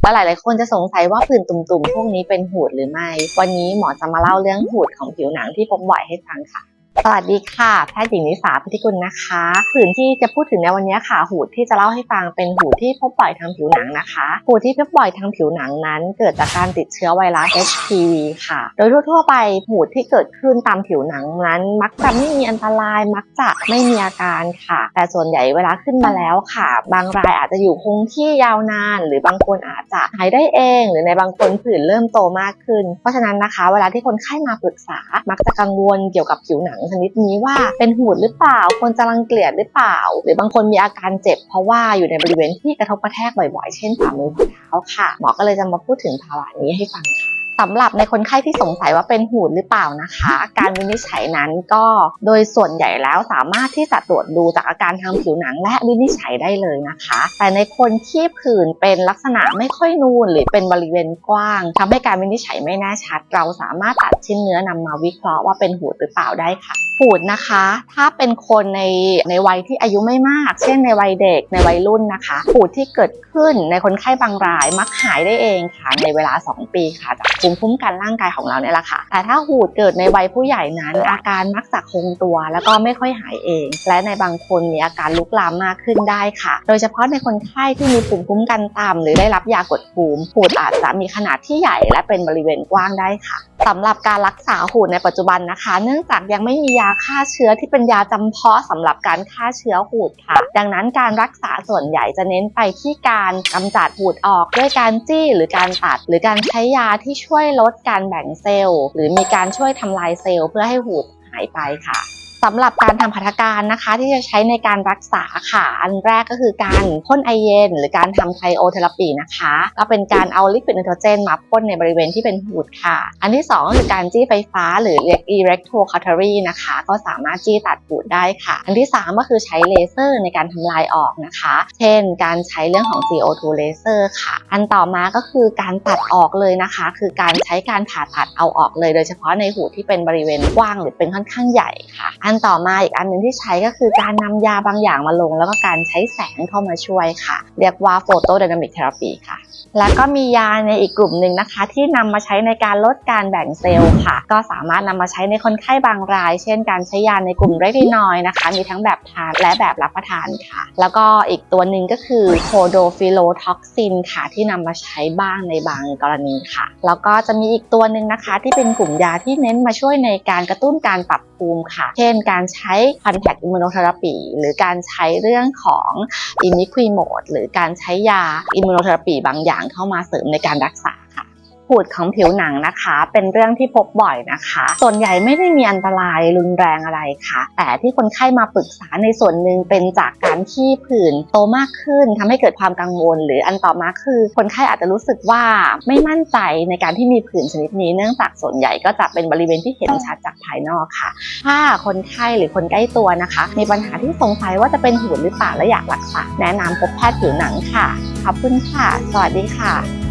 และหลาย ๆ คนจะสงสัยว่าผื่นตุ่ม ๆ พวกนี้เป็นหูดหรือไม่ วันนี้หมอจะมาเล่าเรื่องหูดของผิวหนังที่พบบ่อยให้ฟังค่ะ สวัสดีค่ะแพทย์หญิงนิสาพุทธิกุลนะคะผื่นที่จะพูดถึงในวันนี้ค่ะ หูดที่จะเล่าให้ฟังเป็นหูดที่พบบ่อยทางผิวหนังนะคะ หูดที่พบบ่อยทางผิวหนังนั้น เกิดจากการติดเชื้อไวรัส HPV ค่ะ โดยทั่ว ๆ ไปหูดที่เกิดขึ้นตามผิวหนังนั้น มักจะไม่มีอันตรายมักจะไม่มีอาการค่ะ แต่ส่วนใหญ่เวลาขึ้นมาแล้วค่ะ บางรายอาจจะอยู่คงที่ยาวนาน หรือบางคนอาจจะหายได้เอง หรือในบางคนผื่นเริ่มโตมากขึ้น เพราะฉะนั้นนะคะ เวลาที่คนไข้มาปรึกษามักจะกังวลเกี่ยวกับผิวหนังชนิดนี้ว่าเป็นหูดหรือเปล่าคนจะรังเกียจหรือเปล่า หรือบางคนมีอาการเจ็บ เพราะว่าอยู่ในบริเวณที่กระทบกระแทกบ่อยๆ เช่นฝ่ามือฝ่าเท้าค่ะ หมอก็เลยจะมาพูดถึงภาวะนี้ให้ฟังค่ะ สำหรับในคนไข้ที่สงสัยว่าเป็นหูดหรือเปล่านะคะ การวินิจฉัยนั้นก็โดยส่วนใหญ่แล้วสามารถที่จะตรวจดูจากอาการทางผิวหนังและวินิจฉัยได้เลยนะคะ แต่ในคนที่ผื่นเป็นลักษณะไม่ค่อยนูนหรือเป็นบริเวณกว้างทำให้การวินิจฉัยไม่แน่ชัด เราสามารถตัดชิ้นเนื้อนำมาวิเคราะห์ว่าเป็นหูดหรือเปล่าได้ค่ะหูดนะคะ ถ้าเป็นคนในในวัยที่อายุไม่มาก เช่นในวัยเด็กในวัยรุ่นนะคะหูดที่เกิดขึ้นในคนไข้บางรายมักหายได้เองค่ะในเวลา 2 ปีค่ะจากภูมิคุ้มกันร่างกายของเราเนี่ยแหละค่ะ แต่ถ้าหูดเกิดในวัยผู้ใหญ่นั้น อาการมักจะคงตัวแล้วก็ไม่ค่อยหายเอง และในบางคนมีอาการลุกลามมากขึ้นได้ค่ะ โดยเฉพาะในคนไข้ที่มีภูมิคุ้มกันต่ำหรือได้รับยากดภูมิหูดอาจจะมีขนาดที่ใหญ่และเป็นบริเวณกว้างได้ค่ะสำหรับการรักษาหูดในปัจจุบันนะคะ เนื่องจากยังไม่มียาฆ่าเชื้อที่เป็นยาจำเพาะสำหรับการฆ่าเชื้อหูดค่ะ ดังนั้นการรักษาส่วนใหญ่จะเน้นไปที่การกำจัดหูดออกด้วยการจี้หรือการตัด หรือการใช้ยาที่ช่วยวยลดการแบ่งเซลล์ หรือมีการช่วยทำลายเซลล์เพื่อให้หูดหายไปค่ะ สำหรับการทำพัฒการนะคะ ที่จะใช้ในการรักษาค่ะ อันแรกก็คือการพ่นไอเย็น หรือการทำไคโอเทอราปีนะคะ ก็เป็นการเอาลิปิดไนโตรเจนมาพ่นในบริเวณที่เป็นหูดค่ะ อันที่สองก็คือการจี้ไฟฟ้าหรือเรียก electrocautery นะคะ ก็สามารถจี้ตัดหูดได้ค่ะ อันที่สามก็คือใช้เลเซอร์ในการทำลายออกนะคะ เช่น การใช้เรื่องของ CO2 เลเซอร์ค่ะ อันต่อมาก็คือการตัดออกเลยนะคะ คือการใช้การผ่าตัดเอาออกเลย โดยเฉพาะในหูที่เป็นบริเวณกว้างหรือเป็นค่อนข้างใหญ่ค่ะอันต่อมาอีกอันหนึ่งที่ใช้ก็คือการนำยาบางอย่างมาลง แล้วก็การใช้แสงเข้ามาช่วยค่ะ เรียกว่าโฟโตเดนามิกเทอราปีค่ะ แล้วก็มียาในอีกกลุ่มหนึ่งนะคะ ที่นำมาใช้ในการลดการแบ่งเซลล์ค่ะ ก็สามารถนำมาใช้ในคนไข้บางราย เช่น การใช้ยาในกลุ่มเรตินอยด์นะคะ มีทั้งแบบทานและแบบรับประทานค่ะ แล้วก็อีกตัวหนึ่งก็คือโคโดฟิโลท็อกซินค่ะ ที่นำมาใช้บ้างในบางกรณีค่ะ แล้วก็จะมีอีกตัวหนึ่งนะคะ ที่เป็นกลุ่มยาที่เน้นมาช่วยในการกระตุ้นการปรับภูมิค่ะ เช่น การใช้ contact immunotherapy หรือการใช้เรื่องของอิมิควีโมดหรือการใช้ยาอิมมูโนเทอราปีบางอย่างเข้ามาเสริมในการรักษา ผูดของผิวหนังนะคะ เป็นเรื่องที่พบบ่อยนะคะ ส่วนใหญ่ไม่ได้มีอันตรายรุนแรงอะไรค่ะ แต่ที่คนไข้มาปรึกษาในส่วนหนึ่งเป็นจากการที่ผื่นโตมากขึ้นทำให้เกิดความกังวล หรืออันต่อมาคือ คนไข้อาจจะรู้สึกว่าไม่มั่นใจในการที่มีผื่นชนิดนี้ เนื่องจากส่วนใหญ่ก็จะเป็นบริเวณที่เห็นชัดจากภายนอกค่ะ ถ้าคนไข้หรือคนใกล้ตัวนะคะ มีปัญหาที่สงสัยว่าจะเป็นหูดหรือเปล่าและอยากรักษา แนะนำพบแพทย์ผิวหนังค่ะขอบคุณค่ะ สวัสดีค่ะ